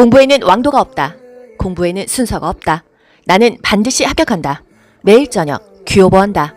공부에는 왕도가 없다. 공부에는 순서가 없다. 나는 반드시 합격한다. 매일 저녁 규호보한다.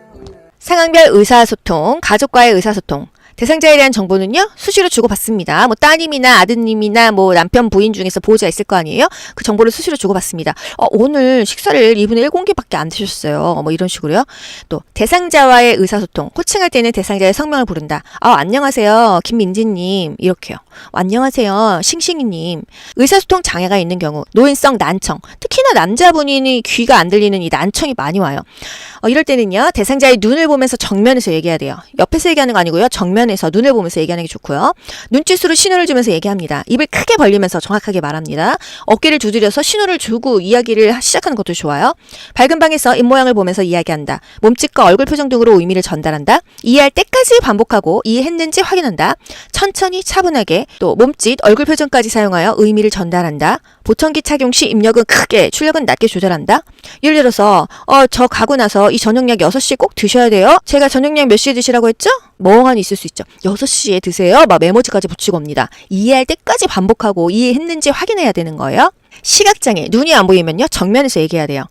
상황별 의사소통, 가족과의 의사소통. 대상자에 대한 정보는요 수시로 주고받습니다. 뭐 따님이나 아드님이나 뭐 남편 부인 중에서 보호자 있을 거 아니에요? 그 정보를 수시로 주고받습니다. 어, 오늘 식사를 2분의 1 공기밖에 안 드셨어요. 뭐 이런 식으로요. 또 대상자와의 의사소통. 호칭할 때는 대상자의 성명을 부른다. 아 안녕하세요 김민지님 이렇게요. 어, 안녕하세요 싱싱이님. 의사소통 장애가 있는 경우 노인성 난청. 특히나 남자분이 귀가 안 들리는 이 난청이 많이 와요. 어, 이럴 때는요 대상자의 눈을 보면서 정면에서 얘기해야 돼요. 옆에서 얘기하는 거 아니고요 정면 에서 눈을 보면서 얘기하는 게 좋고요. 눈짓으로 신호를 주면서 얘기합니다. 입을 크게 벌리면서 정확하게 말합니다. 어깨를 두드려서 신호를 주고 이야기를 하- 시작하는 것도 좋아요. 밝은 방에서 입 모양을 보면서 이야기한다. 몸짓과 얼굴 표정 등으로 의미를 전달한다. 이해할 때까지 반복하고 이해했는지 확인한다. 천천히 차분하게 또 몸짓, 얼굴 표정까지 사용하여 의미를 전달한다. 보청기 착용 시 입력은 크게, 출력은 낮게 조절한다. 예를 들어서 어, 저 가고 나서 이 저녁약 6시에 꼭 드셔야 돼요. 제가 저녁약 몇 시에 드시라고 했죠? 멍하니 있을 수 있죠. 6시에 드세요. 막 메모지까지 붙이고 옵니다. 이해할 때까지 반복하고 이해했는지 확인해야 되는 거예요. 시각장애, 눈이 안 보이면요, 정면에서 얘기해야 돼요.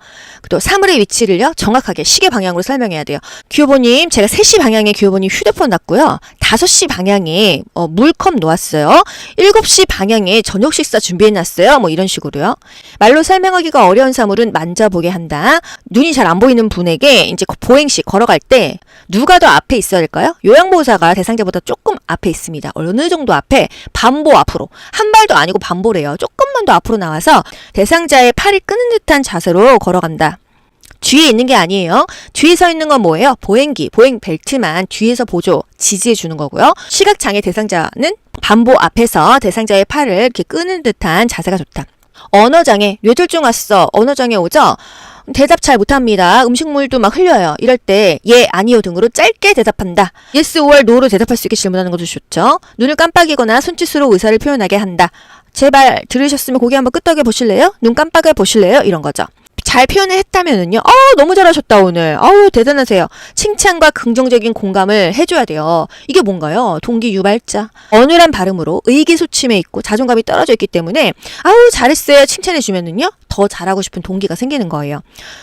또 사물의 위치를요, 정확하게 시계 방향으로 설명해야 돼요. 규호보님, 제가 3시 방향에 규호보님 휴대폰 놨고요. 5시 방향에 어, 물컵 놓았어요. 7시 방향에 저녁 식사 준비해놨어요. 뭐 이런 식으로요. 말로 설명하기가 어려운 사물은 만져보게 한다. 눈이 잘 안 보이는 분에게 이제 보행시 걸어갈 때 누가 더 앞에 있어야 될까요? 요양보호사가 대상자보다 조금 앞에 있습니다. 어느 정도 앞에 반보 앞으로 한 발도 아니고 반보래요. 조금만 더 앞으로 나와서 대상자의 팔을 끄는 듯한 자세로 걸어간다. 뒤에 있는 게 아니에요. 뒤에 서 있는 건 뭐예요? 보행기, 보행 벨트만 뒤에서 보조, 지지해 주는 거고요. 시각장애 대상자는 반보 앞에서 대상자의 팔을 이렇게 끄는 듯한 자세가 좋다. 언어장애, 뇌졸중 왔어. 언어장애 오죠? 대답 잘 못합니다. 음식물도 막 흘려요. 이럴 때 예, 아니요 등으로 짧게 대답한다. yes or no로 대답할 수 있게 질문하는 것도 좋죠. 눈을 깜빡이거나 손짓으로 의사를 표현하게 한다. 제발 들으셨으면 고개 한번 끄덕여 보실래요? 눈 깜빡여 보실래요? 이런 거죠. 잘 표현을 했다면은요. 어, 너무 잘하셨다 오늘. 어우 대단하세요. 칭찬과 긍정적인 공감을 해줘야 돼요. 이게 뭔가요? 동기 유발자. 어눌한 발음으로 의기소침해 있고 자존감이 떨어져 있기 때문에 아우 잘했어요. 칭찬해 주면은요. 더 잘하고 싶은 동기가 생기는 거예요.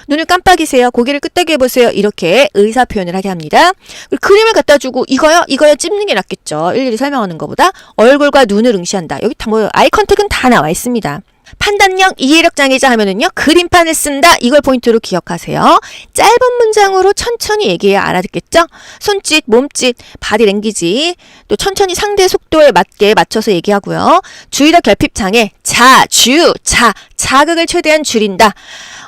눈을 깜빡이세요. 고개를 끄덕여 보세요. 이렇게 의사 표현을 하게 합니다. 그림을 갖다 주고 이거요, 이거요 찝는 게 낫겠죠. 일일이 설명하는 것보다 얼굴과 눈을 응시한다. 여기 다 뭐 아이 컨택은 다 나와 있습니다. 판단력, 이해력 장애자 하면은요, 그림판을 쓴다. 이걸 포인트로 기억하세요. 짧은 문장으로 천천히 얘기해야 알아듣겠죠? 손짓, 몸짓, 바디 랭귀지, 또 천천히 상대 속도에 맞게 맞춰서 얘기하고요. 주의력 결핍 장애, 자, 주, 자, 자극을 최대한 줄인다.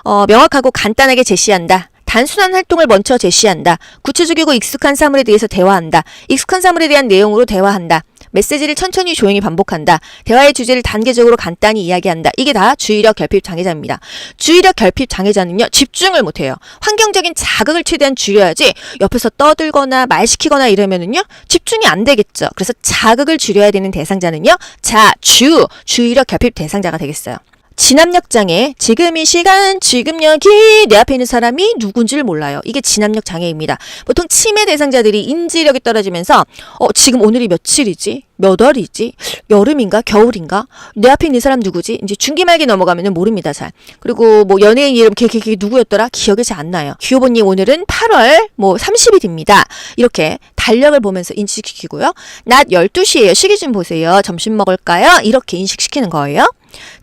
어, 명확하고 간단하게 제시한다. 단순한 활동을 먼저 제시한다. 구체적이고 익숙한 사물에 대해서 대화한다. 익숙한 사물에 대한 내용으로 대화한다. 메시지를 천천히 조용히 반복한다. 대화의 주제를 단계적으로 간단히 이야기한다. 이게 다 주의력 결핍 장애자입니다. 주의력 결핍 장애자는요, 집중을 못해요. 환경적인 자극을 최대한 줄여야지 옆에서 떠들거나 말 시키거나 이러면은요, 집중이 안 되겠죠. 그래서 자극을 줄여야 되는 대상자는요, 자, 주, 주의력 결핍 대상자가 되겠어요. 진압력 장애, 지금 이 시간, 지금 여기 내 앞에 있는 사람이 누군지를 몰라요. 이게 진압력 장애입니다. 보통 치매 대상자들이 인지력이 떨어지면서 어, 지금 오늘이 며칠이지? 몇 월이지? 여름인가? 겨울인가? 내 앞에 있는 사람 누구지? 이제 중기 말기 넘어가면은 모릅니다, 잘. 그리고 뭐 연예인 이름 걔, 걔, 걔 누구였더라? 기억이 잘 안 나요. 귀여보님 오늘은 8월 뭐 30일입니다. 이렇게 달력을 보면서 인식시키고요. 낮 12시에요. 시기 좀 보세요. 점심 먹을까요? 이렇게 인식시키는 거예요.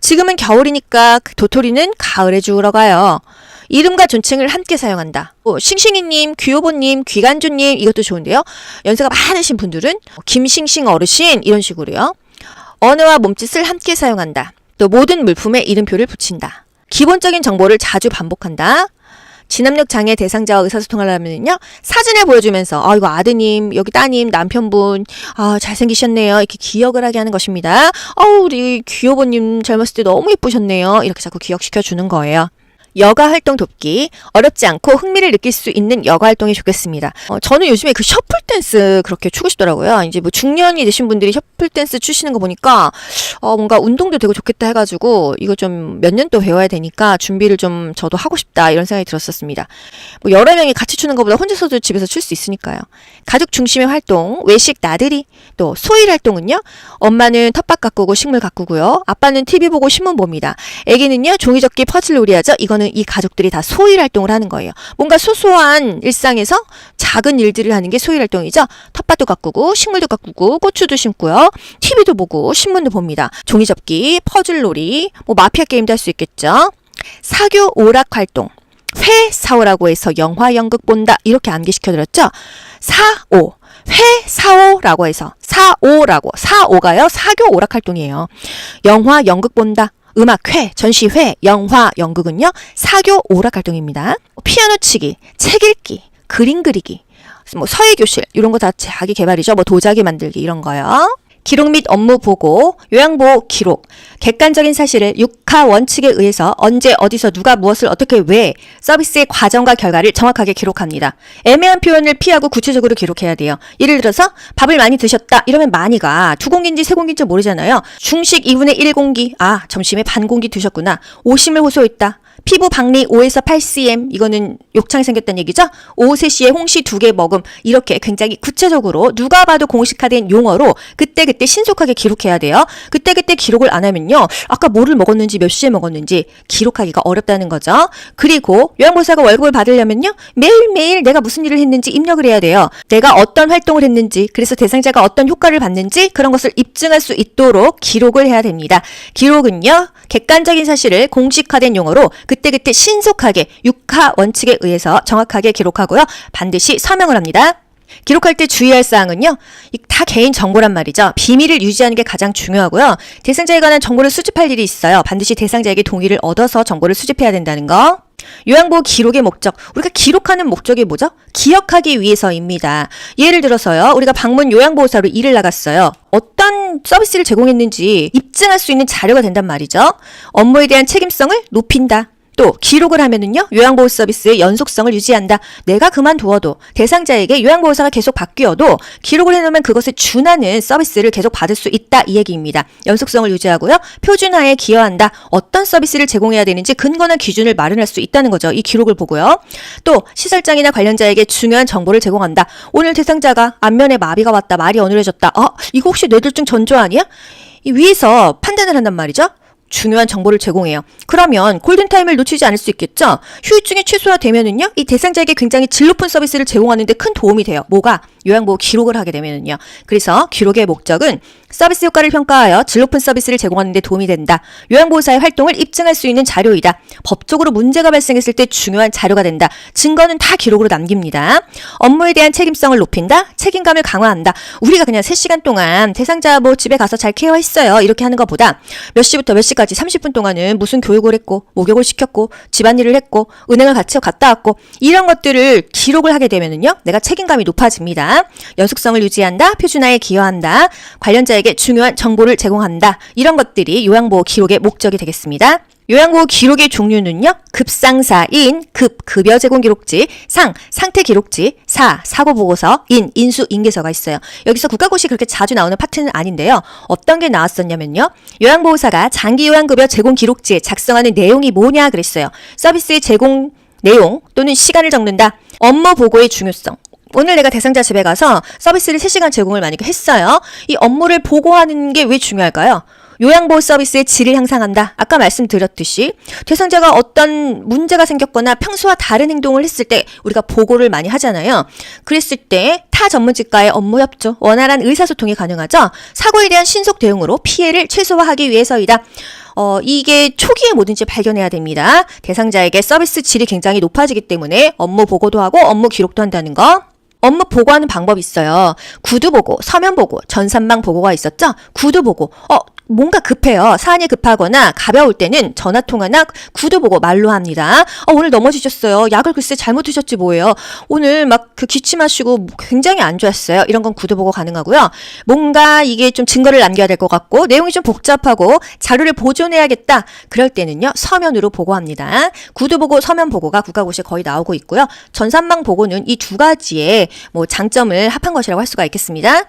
지금은 겨울이니까 그 도토리는 가을에 주우러 가요. 이름과 존칭을 함께 사용한다. 뭐 싱싱이님, 귀요보님, 귀간주님 이것도 좋은데요. 연세가 많으신 분들은 김싱싱 어르신 이런 식으로요. 언어와 몸짓을 함께 사용한다. 또 모든 물품에 이름표를 붙인다. 기본적인 정보를 자주 반복한다. 진압력 장애 대상자와 의사소통하려면요 사진을 보여주면서 아 이거 아드님 여기 따님 남편분 아 잘생기셨네요 이렇게 기억을 하게 하는 것입니다. 어 우리 귀여보님 젊었을 때 너무 예쁘셨네요 이렇게 자꾸 기억시켜 주는 거예요. 여가 활동 돕기. 어렵지 않고 흥미를 느낄 수 있는 여가 활동이 좋겠습니다. 어, 저는 요즘에 그 셔플 댄스 그렇게 추고 싶더라고요. 이제 뭐 중년이 되신 분들이 셔플 댄스 추시는 거 보니까 어, 뭔가 운동도 되고 좋겠다 해가지고 이거 좀 몇 년 또 배워야 되니까 준비를 좀 저도 하고 싶다 이런 생각이 들었었습니다. 뭐 여러 명이 같이 추는 것보다 혼자서도 집에서 출 수 있으니까요. 가족 중심의 활동, 외식 나들이, 또 소일 활동은요. 엄마는 텃밭 가꾸고 식물 가꾸고요. 아빠는 TV 보고 신문 봅니다. 애기는요 종이접기 퍼즐 놀이 하죠. 이거는 이 가족들이 다 소일 활동을 하는 거예요. 뭔가 소소한 일상에서 작은 일들을 하는 게 소일 활동이죠. 텃밭도 가꾸고 식물도 가꾸고 고추도 심고요. TV도 보고 신문도 봅니다. 종이접기, 퍼즐 놀이, 뭐 마피아 게임도 할 수 있겠죠. 사교 오락 활동. 회 사오라고 해서 영화 연극 본다 이렇게 암기시켜드렸죠. 사오 회 사오라고 해서 사오라고 사오가요 사교 오락 활동이에요. 영화 연극 본다 음악회 전시회 영화 연극은요 사교 오락 활동입니다. 피아노 치기 책 읽기 그림 그리기 뭐 서예 교실 이런 거 다 자기 개발이죠. 뭐 도자기 만들기 이런 거요. 기록 및 업무 보고, 요양보호 기록, 객관적인 사실을 육하 원칙에 의해서 언제 어디서 누가 무엇을 어떻게 왜 서비스의 과정과 결과를 정확하게 기록합니다. 애매한 표현을 피하고 구체적으로 기록해야 돼요. 예를 들어서 밥을 많이 드셨다 이러면 많이가 두 공기인지 세 공기인지 모르잖아요. 중식 2분의 1 공기, 아 점심에 반 공기 드셨구나. 오심을 호소했다. 피부 박리 5에서 8cm 이거는 욕창이 생겼다는 얘기죠. 오후 3시에 홍시 두개 먹음 이렇게 굉장히 구체적으로 누가 봐도 공식화된 용어로 그때그때 신속하게 기록해야 돼요. 그때 그때 기록을 안 하면요. 아까 뭐를 먹었는지 몇 시에 먹었는지 기록하기가 어렵다는 거죠. 그리고 요양보호사가 월급을 받으려면요. 매일매일 내가 무슨 일을 했는지 입력을 해야 돼요. 내가 어떤 활동을 했는지 그래서 대상자가 어떤 효과를 받는지 그런 것을 입증할 수 있도록 기록을 해야 됩니다. 기록은요. 객관적인 사실을 공식화된 용어로 그 때그때 신속하게 육하 원칙에 의해서 정확하게 기록하고요. 반드시 서명을 합니다. 기록할 때 주의할 사항은요. 이다 개인 정보란 말이죠. 비밀을 유지하는 게 가장 중요하고요. 대상자에 관한 정보를 수집할 일이 있어요. 반드시 대상자에게 동의를 얻어서 정보를 수집해야 된다는 거. 요양보호 기록의 목적. 우리가 기록하는 목적이 뭐죠? 기억하기 위해서입니다. 예를 들어서요. 우리가 방문 요양보호사로 일을 나갔어요. 어떤 서비스를 제공했는지 입증할 수 있는 자료가 된단 말이죠. 업무에 대한 책임성을 높인다. 또 기록을 하면은요 요양보호 서비스의 연속성을 유지한다. 내가 그만두어도 대상자에게 요양보호사가 계속 바뀌어도 기록을 해놓으면 그것에 준하는 서비스를 계속 받을 수 있다 이 얘기입니다. 연속성을 유지하고요 표준화에 기여한다. 어떤 서비스를 제공해야 되는지 근거나 기준을 마련할 수 있다는 거죠. 이 기록을 보고요. 또 시설장이나 관련자에게 중요한 정보를 제공한다. 오늘 대상자가 안면에 마비가 왔다. 말이 어눌해졌다. 어 이거 혹시 뇌졸중 전조 아니야? 이 위에서 판단을 한단 말이죠. 중요한 정보를 제공해요. 그러면 골든타임을 놓치지 않을 수 있겠죠? 휴유증이 최소화되면은요, 이 대상자에게 굉장히 질 높은 서비스를 제공하는데 큰 도움이 돼요. 뭐가? 요양보호 기록을 하게 되면은요. 그래서 기록의 목적은 서비스 효과를 평가하여 질 높은 서비스를 제공하는 데 도움이 된다. 요양보호사의 활동을 입증할 수 있는 자료이다. 법적으로 문제가 발생했을 때 중요한 자료가 된다. 증거는 다 기록으로 남깁니다. 업무에 대한 책임성을 높인다. 책임감을 강화한다. 우리가 그냥 3시간 동안 대상자 뭐 집에 가서 잘 케어했어요. 이렇게 하는 것보다 몇 시부터 몇 시까지 30분 동안은 무슨 교육을 했고 목욕을 시켰고 집안일을 했고 은행을 같이 갔다 왔고 이런 것들을 기록을 하게 되면은요. 내가 책임감이 높아집니 다. 연속성을 유지한다. 표준화에 기여한다. 관련자에게 중요한 정보를 제공한다. 이런 것들이 요양보호 기록의 목적이 되겠습니다. 요양보호 기록의 종류는요. 급상사 인, 급, 급여 제공 기록지, 상, 상태 기록지, 사, 사고 보고서, 인, 인수, 인계서가 있어요. 여기서 국가고시 그렇게 자주 나오는 파트는 아닌데요. 어떤 게 나왔었냐면요. 요양보호사가 장기 요양급여 제공 기록지에 작성하는 내용이 뭐냐 그랬어요. 서비스의 제공 내용 또는 시간을 적는다. 업무 보고의 중요성. 오늘 내가 대상자 집에 가서 서비스를 3시간 제공을 만약에 했어요. 이 업무를 보고하는 게 왜 중요할까요? 요양보호 서비스의 질을 향상한다. 아까 말씀드렸듯이 대상자가 어떤 문제가 생겼거나 평소와 다른 행동을 했을 때 우리가 보고를 많이 하잖아요. 그랬을 때 타 전문직과의 업무 협조, 원활한 의사소통이 가능하죠. 사고에 대한 신속 대응으로 피해를 최소화하기 위해서이다. 어, 이게 초기에 뭐든지 발견해야 됩니다. 대상자에게 서비스 질이 굉장히 높아지기 때문에 업무 보고도 하고 업무 기록도 한다는 거. 업무 보고하는 방법이 있어요. 구두 보고, 서면 보고, 전산망 보고가 있었죠? 구두 보고. 어, 뭔가 급해요. 사안이 급하거나 가벼울 때는 전화 통화나 구두 보고 말로 합니다. 어, 오늘 넘어지셨어요. 약을 글쎄 잘못 드셨지 뭐예요. 오늘 막 그 기침하시고 굉장히 안 좋았어요. 이런 건 구두 보고 가능하고요. 뭔가 이게 좀 증거를 남겨야 될 것 같고 내용이 좀 복잡하고 자료를 보존해야겠다. 그럴 때는요. 서면으로 보고합니다. 구두 보고 서면 보고가 국가고시에 거의 나오고 있고요. 전산망 보고는 이 두 가지의 뭐 장점을 합한 것이라고 할 수가 있겠습니다.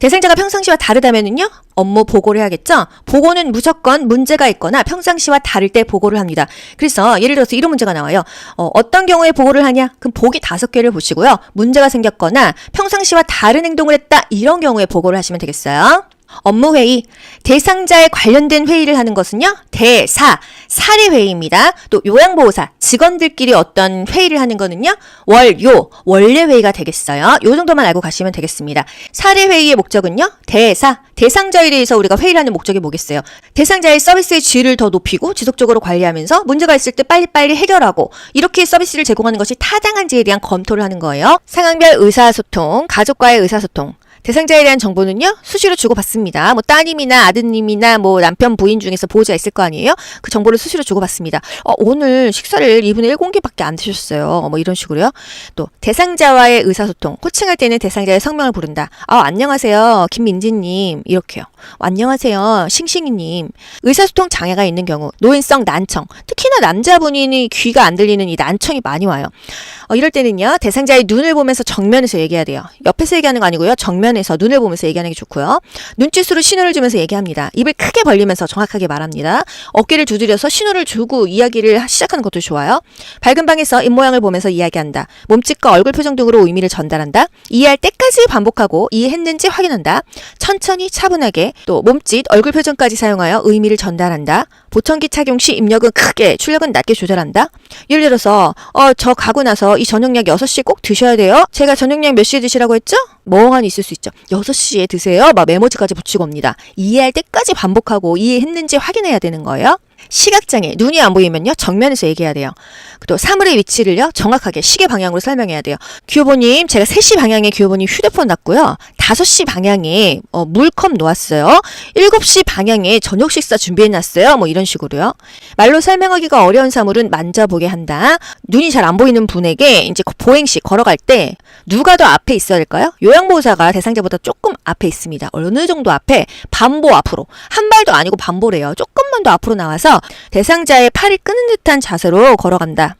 대상자가 평상시와 다르다면은요 업무 보고를 해야겠죠. 보고는 무조건 문제가 있거나 평상시와 다를 때 보고를 합니다. 그래서 예를 들어서 이런 문제가 나와요. 어, 어떤 경우에 보고를 하냐? 그럼 보기 다섯 개를 보시고요. 문제가 생겼거나 평상시와 다른 행동을 했다 이런 경우에 보고를 하시면 되겠어요. 업무 회의 대상자에 관련된 회의를 하는 것은요 대사 사례 회의입니다. 또 요양보호사 직원들끼리 어떤 회의를 하는 거는요 월 요 원래 회의가 되겠어요. 요 정도만 알고 가시면 되겠습니다. 사례 회의의 목적은요 대사 대상자에 대해서 우리가 회의를 하는 목적이 뭐겠어요? 대상자의 서비스의 질을 더 높이고 지속적으로 관리하면서 문제가 있을 때 빨리빨리 해결하고 이렇게 서비스를 제공하는 것이 타당한지에 대한 검토를 하는 거예요. 상황별 의사소통, 가족과의 의사소통. 대상자에 대한 정보는요 수시로 주고받습니다. 뭐 따님이나 아드님이나 뭐 남편 부인 중에서 보호자 있을 거 아니에요? 그 정보를 수시로 주고받습니다. 어, 오늘 식사를 2분의 1 공기밖에 안 드셨어요. 뭐 이런 식으로요. 또 대상자와의 의사소통. 호칭할 때는 대상자의 성명을 부른다. 아 안녕하세요 김민지님 이렇게요. 어, 안녕하세요 싱싱이님. 의사소통 장애가 있는 경우 노인성 난청. 특히나 남자분이 귀가 안 들리는 이 난청이 많이 와요. 어, 이럴 때는요 대상자의 눈을 보면서 정면에서 얘기해야 돼요. 옆에서 얘기하는 거 아니고요 정면 에서 눈을 보면서 얘기하는 게 좋고요. 눈짓으로 신호를 주면서 얘기합니다. 입을 크게 벌리면서 정확하게 말합니다. 어깨를 두드려서 신호를 주고 이야기를 시작하는 것도 좋아요. 밝은 방에서 입 모양을 보면서 이야기한다. 몸짓과 얼굴 표정 등으로 의미를 전달한다. 이해할 때까지 반복하고 이해했는지 확인한다. 천천히 차분하게 또 몸짓, 얼굴 표정까지 사용하여 의미를 전달한다. 보청기 착용 시 입력은 크게, 출력은 낮게 조절한다. 예를 들어서 어, 저 가고 나서 이 저녁약 6시에 꼭 드셔야 돼요. 제가 저녁약 몇 시에 드시라고 했죠? 멍하니 있을 수 있죠. 6시에 드세요. 막 메모지까지 붙이고 옵니다. 이해할 때까지 반복하고 이해했는지 확인해야 되는 거예요. 시각장애, 눈이 안 보이면요, 정면에서 얘기해야 돼요. 또 사물의 위치를요, 정확하게 시계 방향으로 설명해야 돼요. 규호보님, 제가 3시 방향에 규호보님 휴대폰 놨고요. 5시 방향에 어, 물컵 놓았어요. 7시 방향에 저녁 식사 준비해놨어요. 뭐 이런 식으로요. 말로 설명하기가 어려운 사물은 만져보게 한다. 눈이 잘 안 보이는 분에게 이제 보행시 걸어갈 때 누가 더 앞에 있어야 될까요? 요양보호사가 대상자보다 조금 앞에 있습니다. 어느 정도 앞에 반보 앞으로 한 발도 아니고 반보래요. 조금만 더 앞으로 나와서 대상자의 팔을 끄는 듯한 자세로 걸어간다.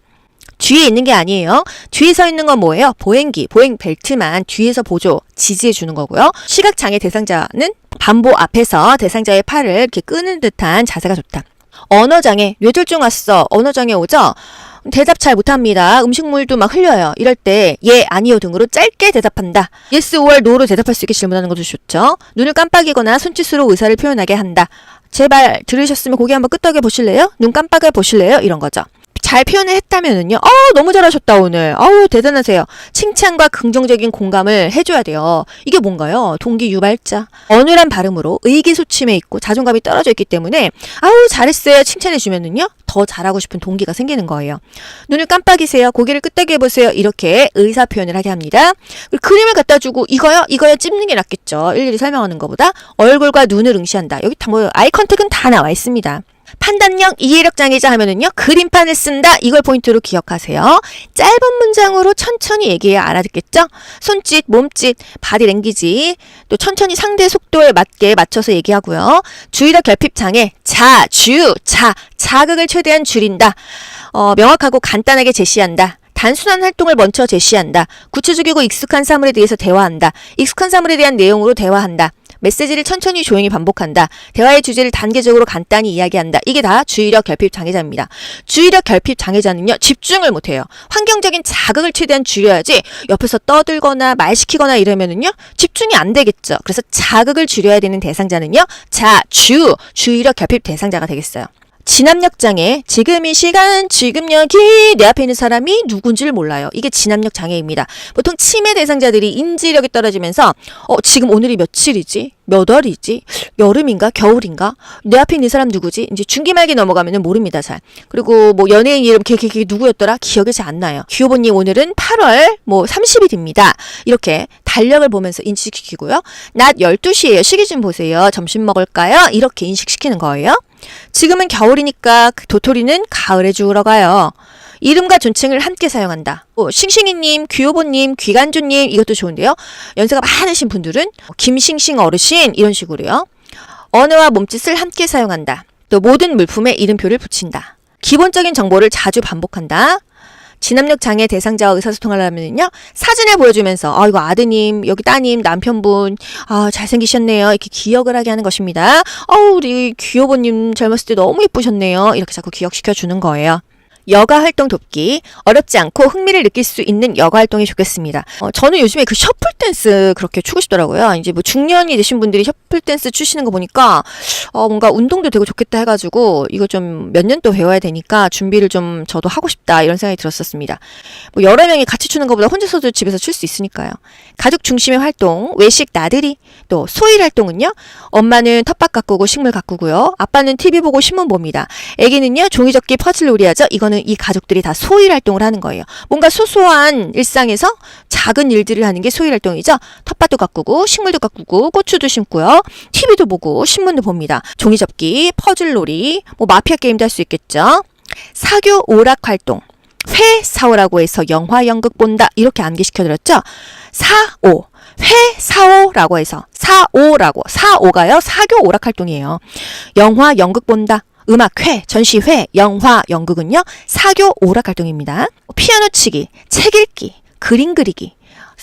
뒤에 있는 게 아니에요. 뒤에 서 있는 건 뭐예요? 보행기, 보행 벨트만 뒤에서 보조, 지지해 주는 거고요. 시각장애 대상자는 반보 앞에서 대상자의 팔을 이렇게 끄는 듯한 자세가 좋다. 언어장애, 뇌졸중 왔어. 언어장애 오죠? 대답 잘 못합니다. 음식물도 막 흘려요. 이럴 때 예, 아니요 등으로 짧게 대답한다. yes or no로 대답할 수 있게 질문하는 것도 좋죠. 눈을 깜빡이거나 손짓으로 의사를 표현하게 한다. 제발 들으셨으면 고개 한번 끄덕여 보실래요? 눈 깜빡여 보실래요? 이런 거죠. 잘 표현을 했다면은요. 어, 너무 잘하셨다 오늘. 아우 대단하세요. 칭찬과 긍정적인 공감을 해 줘야 돼요. 이게 뭔가요? 동기 유발자. 어눌한 발음으로 의기소침해 있고 자존감이 떨어져 있기 때문에 아우 잘했어요. 칭찬해 주면은요. 더 잘하고 싶은 동기가 생기는 거예요. 눈을 깜빡이세요. 고개를 끄덕여 보세요. 이렇게 의사 표현을 하게 합니다. 그림을 갖다 주고 이거요, 이거요 찝는 게 낫겠죠. 일일이 설명하는 것보다 얼굴과 눈을 응시한다. 여기 다 뭐 아이 컨택은 다 나와 있습니다. 판단력, 이해력 장애자 하면은요, 그림판을 쓴다. 이걸 포인트로 기억하세요. 짧은 문장으로 천천히 얘기해야 알아듣겠죠? 손짓, 몸짓, 바디 랭귀지, 또 천천히 상대 속도에 맞게 맞춰서 얘기하고요. 주의력 결핍 장애, 자, 주, 자, 자극을 최대한 줄인다. 어, 명확하고 간단하게 제시한다. 단순한 활동을 먼저 제시한다. 구체적이고 익숙한 사물에 대해서 대화한다. 익숙한 사물에 대한 내용으로 대화한다. 메시지를 천천히 조용히 반복한다. 대화의 주제를 단계적으로 간단히 이야기한다. 이게 다 주의력 결핍 장애자입니다. 주의력 결핍 장애자는요, 집중을 못해요. 환경적인 자극을 최대한 줄여야지 옆에서 떠들거나 말 시키거나 이러면은요, 집중이 안 되겠죠. 그래서 자극을 줄여야 되는 대상자는요, 자, 주, 주의력 결핍 대상자가 되겠어요. 진압력 장애. 지금 이 시간, 지금 여기 내 앞에 있는 사람이 누군지를 몰라요. 이게 진압력 장애입니다. 보통 치매 대상자들이 인지력이 떨어지면서 어, 지금 오늘이 며칠이지? 몇 월이지? 여름인가? 겨울인가? 내 앞에 있는 사람 누구지? 이제 중기 말기 넘어가면은 모릅니다, 잘. 그리고 뭐 연예인 이름 걔, 걔, 걔 누구였더라? 기억이 잘 안 나요. 귀여보님 오늘은 8월 뭐 30일입니다. 이렇게 달력을 보면서 인식시키고요. 낮 12시에요. 시기 좀 보세요. 점심 먹을까요? 이렇게 인식시키는 거예요. 지금은 겨울이니까 그 도토리는 가을에 주우러 가요. 이름과 존칭을 함께 사용한다. 뭐 싱싱이님, 귀요보님, 귀간주님 이것도 좋은데요. 연세가 많으신 분들은 김싱싱 어르신 이런 식으로요. 언어와 몸짓을 함께 사용한다. 또 모든 물품에 이름표를 붙인다. 기본적인 정보를 자주 반복한다. 진압력 장애 대상자와 의사소통하려면요 사진을 보여주면서 아 이거 아드님 여기 따님 남편분 아 잘생기셨네요 이렇게 기억을 하게 하는 것입니다. 어우 우리 귀여보님 젊었을 때 너무 예쁘셨네요 이렇게 자꾸 기억시켜 주는 거예요. 여가 활동 돕기 어렵지 않고 흥미를 느낄 수 있는 여가 활동이 좋겠습니다. 어, 저는 요즘에 그 셔플 댄스 그렇게 추고 싶더라고요. 이제 뭐 중년이 되신 분들이 셔플 댄스 추시는 거 보니까 어, 뭔가 운동도 되고 좋겠다 해가지고 이거 좀 몇 년 또 배워야 되니까 준비를 좀 저도 하고 싶다 이런 생각이 들었었습니다. 뭐 여러 명이 같이 추는 것보다 혼자서도 집에서 출 수 있으니까요. 가족 중심의 활동, 외식 나들이, 또 소일 활동은요. 엄마는 텃밭 가꾸고 식물 가꾸고요. 아빠는 TV 보고 신문 봅니다. 아기는요 종이접기 퍼즐 놀이 하죠. 이거는 이 가족들이 다 소일 활동을 하는 거예요. 뭔가 소소한 일상에서 작은 일들을 하는 게 소일 활동이죠. 텃밭도 가꾸고 식물도 가꾸고 고추도 심고요. TV도 보고 신문도 봅니다. 종이접기, 퍼즐 놀이, 뭐 마피아 게임도 할 수 있겠죠. 사교 오락 활동. 회 사오라고 해서 영화 연극 본다 이렇게 암기시켜드렸죠. 사오 회 사오라고 해서 사오라고 사오가요 사교 오락 활동이에요. 영화 연극 본다 음악회 전시회 영화 연극은요 사교 오락 활동입니다. 피아노 치기 책 읽기 그림 그리기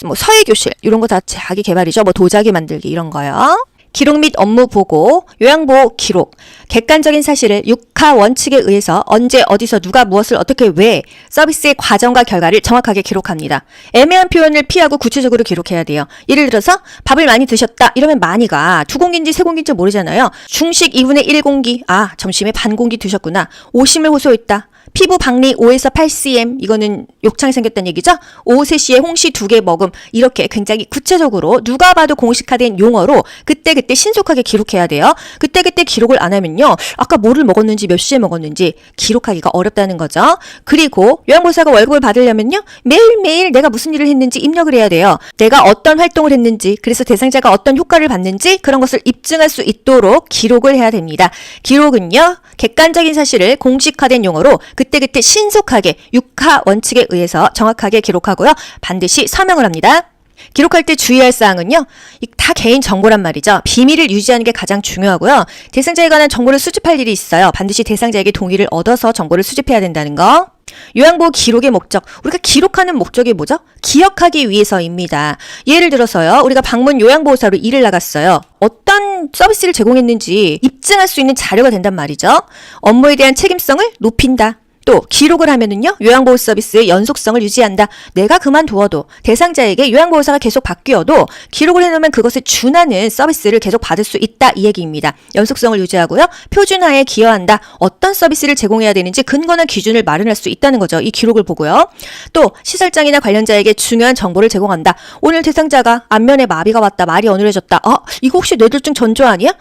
뭐 서예 교실 이런 거 다 자기 개발이죠. 뭐 도자기 만들기 이런 거요. 기록 및 업무 보고, 요양보호 기록, 객관적인 사실을 육하 원칙에 의해서 언제 어디서 누가 무엇을 어떻게 왜 서비스의 과정과 결과를 정확하게 기록합니다. 애매한 표현을 피하고 구체적으로 기록해야 돼요. 예를 들어서 밥을 많이 드셨다 이러면 많이가 두 공기인지 세 공기인지 모르잖아요. 중식 2분의 1 공기, 아 점심에 반 공기 드셨구나. 오심을 호소했다. 피부 박리 5에서 8cm 이거는 욕창이 생겼다는 얘기죠. 오후 3시에 홍시 두개 먹음 이렇게 굉장히 구체적으로 누가 봐도 공식화된 용어로 그때그때 신속하게 기록해야 돼요. 그때 그때 기록을 안 하면요. 아까 뭐를 먹었는지 몇 시에 먹었는지 기록하기가 어렵다는 거죠. 그리고 요양보호사가 월급을 받으려면요. 매일매일 내가 무슨 일을 했는지 입력을 해야 돼요. 내가 어떤 활동을 했는지 그래서 대상자가 어떤 효과를 받는지 그런 것을 입증할 수 있도록 기록을 해야 됩니다. 기록은요. 객관적인 사실을 공식화된 용어로 그때그때 신속하게 육하 원칙에 의해서 정확하게 기록하고요. 반드시 서명을 합니다. 기록할 때 주의할 사항은요. 이다 개인 정보란 말이죠. 비밀을 유지하는 게 가장 중요하고요. 대상자에 관한 정보를 수집할 일이 있어요. 반드시 대상자에게 동의를 얻어서 정보를 수집해야 된다는 거. 요양보호 기록의 목적. 우리가 기록하는 목적이 뭐죠? 기억하기 위해서입니다. 예를 들어서요. 우리가 방문 요양보호사로 일을 나갔어요. 어떤 서비스를 제공했는지 입증할 수 있는 자료가 된단 말이죠. 업무에 대한 책임성을 높인다. 또 기록을 하면은요 요양보호 서비스의 연속성을 유지한다. 내가 그만두어도 대상자에게 요양보호사가 계속 바뀌어도 기록을 해놓으면 그것에 준하는 서비스를 계속 받을 수 있다 이 얘기입니다. 연속성을 유지하고요 표준화에 기여한다. 어떤 서비스를 제공해야 되는지 근거나 기준을 마련할 수 있다는 거죠. 이 기록을 보고요. 또 시설장이나 관련자에게 중요한 정보를 제공한다. 오늘 대상자가 안면에 마비가 왔다. 말이 어눌해졌다. 어 이거 혹시 뇌졸중 전조 아니야?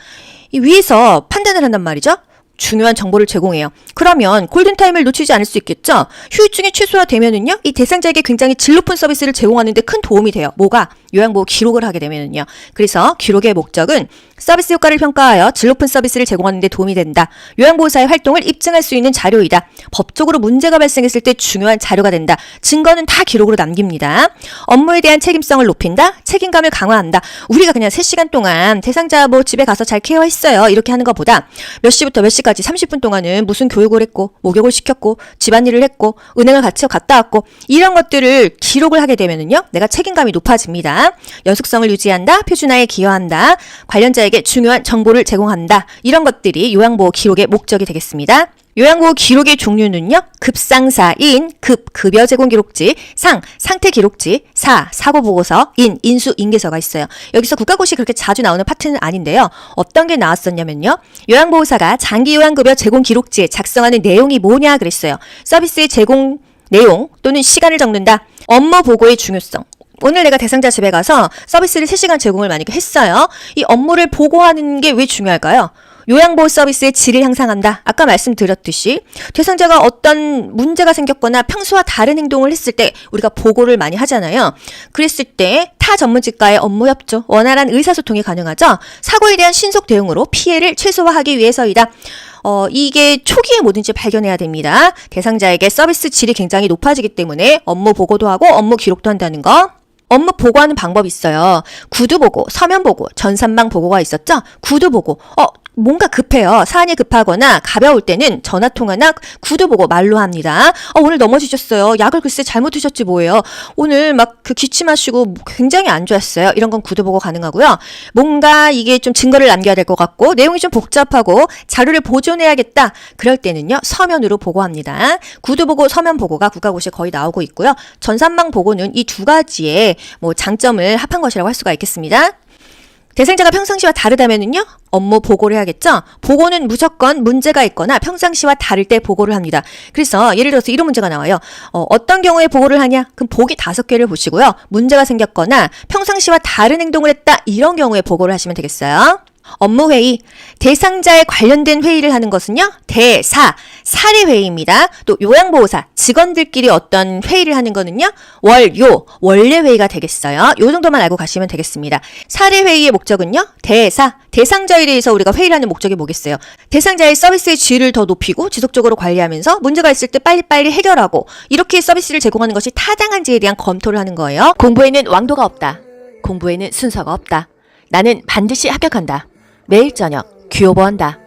이 위에서 판단을 한단 말이죠. 중요한 정보를 제공해요. 그러면 골든타임을 놓치지 않을 수 있겠죠? 휴유증이 최소화되면은요, 이 대상자에게 굉장히 질 높은 서비스를 제공하는데 큰 도움이 돼요. 뭐가? 요양보호 기록을 하게 되면은요. 그래서 기록의 목적은 서비스 효과를 평가하여 질 높은 서비스를 제공하는 데 도움이 된다. 요양보호사의 활동을 입증할 수 있는 자료이다. 법적으로 문제가 발생했을 때 중요한 자료가 된다. 증거는 다 기록으로 남깁니다. 업무에 대한 책임성을 높인다. 책임감을 강화한다. 우리가 그냥 3시간 동안 대상자 뭐 집에 가서 잘 케어했어요. 이렇게 하는 것보다 몇 시부터 몇 시 까지 30분 동안은 무슨 교육을 했고 목욕을 시켰고 집안일을 했고 은행을 같이 갔다 왔고 이런 것들을 기록을 하게 되면은요. 내가 책임감이 높아집니다. 연속성을 유지한다. 표준화에 기여한다. 관련자에게 중요한 정보를 제공한다. 이런 것들이 요양보호 기록의 목적이 되겠습니다. 요양보호 기록의 종류는요. 급상사인, 급, 급여 제공 기록지, 상, 상태 기록지, 사, 사고 보고서, 인, 인수, 인계서가 있어요. 여기서 국가고시 그렇게 자주 나오는 파트는 아닌데요. 어떤 게 나왔었냐면요. 요양보호사가 장기 요양급여 제공 기록지에 작성하는 내용이 뭐냐 그랬어요. 서비스의 제공 내용 또는 시간을 적는다. 업무 보고의 중요성. 오늘 내가 대상자 집에 가서 서비스를 3시간 제공을 만약에 했어요. 이 업무를 보고하는 게 왜 중요할까요? 요양보호 서비스의 질을 향상한다. 아까 말씀드렸듯이 대상자가 어떤 문제가 생겼거나 평소와 다른 행동을 했을 때 우리가 보고를 많이 하잖아요. 그랬을 때 타 전문직과의 업무 협조, 원활한 의사소통이 가능하죠. 사고에 대한 신속 대응으로 피해를 최소화하기 위해서이다. 어, 이게 초기에 뭐든지 발견해야 됩니다. 대상자에게 서비스 질이 굉장히 높아지기 때문에 업무 보고도 하고 업무 기록도 한다는 거. 업무 보고하는 방법이 있어요. 구두 보고, 서면 보고, 전산망 보고가 있었죠? 구두 보고. 어, 뭔가 급해요. 사안이 급하거나 가벼울 때는 전화 통화나 구두 보고 말로 합니다. 어, 오늘 넘어지셨어요. 약을 글쎄 잘못 드셨지 뭐예요. 오늘 막 그 기침하시고 굉장히 안 좋았어요. 이런 건 구두 보고 가능하고요. 뭔가 이게 좀 증거를 남겨야 될 것 같고 내용이 좀 복잡하고 자료를 보존해야겠다. 그럴 때는요. 서면으로 보고합니다. 구두 보고, 서면 보고가 국가고시에 거의 나오고 있고요. 전산망 보고는 이 두 가지의 뭐 장점을 합한 것이라고 할 수가 있겠습니다. 대상자가 평상시와 다르다면은요 업무 보고를 해야겠죠. 보고는 무조건 문제가 있거나 평상시와 다를 때 보고를 합니다. 그래서 예를 들어서 이런 문제가 나와요. 어, 어떤 경우에 보고를 하냐? 그럼 보기 다섯 개를 보시고요. 문제가 생겼거나 평상시와 다른 행동을 했다 이런 경우에 보고를 하시면 되겠어요. 업무 회의 대상자에 관련된 회의를 하는 것은요 대사 사례 회의입니다. 또 요양보호사 직원들끼리 어떤 회의를 하는 거는요 월 요 원래 회의가 되겠어요. 요 정도만 알고 가시면 되겠습니다. 사례 회의의 목적은요 대사 대상자에 대해서 우리가 회의를 하는 목적이 뭐겠어요? 대상자의 서비스의 질을 더 높이고 지속적으로 관리하면서 문제가 있을 때 빨리빨리 해결하고 이렇게 서비스를 제공하는 것이 타당한지에 대한 검토를 하는 거예요. 공부에는 왕도가 없다. 공부에는 순서가 없다. 나는 반드시 합격한다. 매일 저녁 귀여워한다.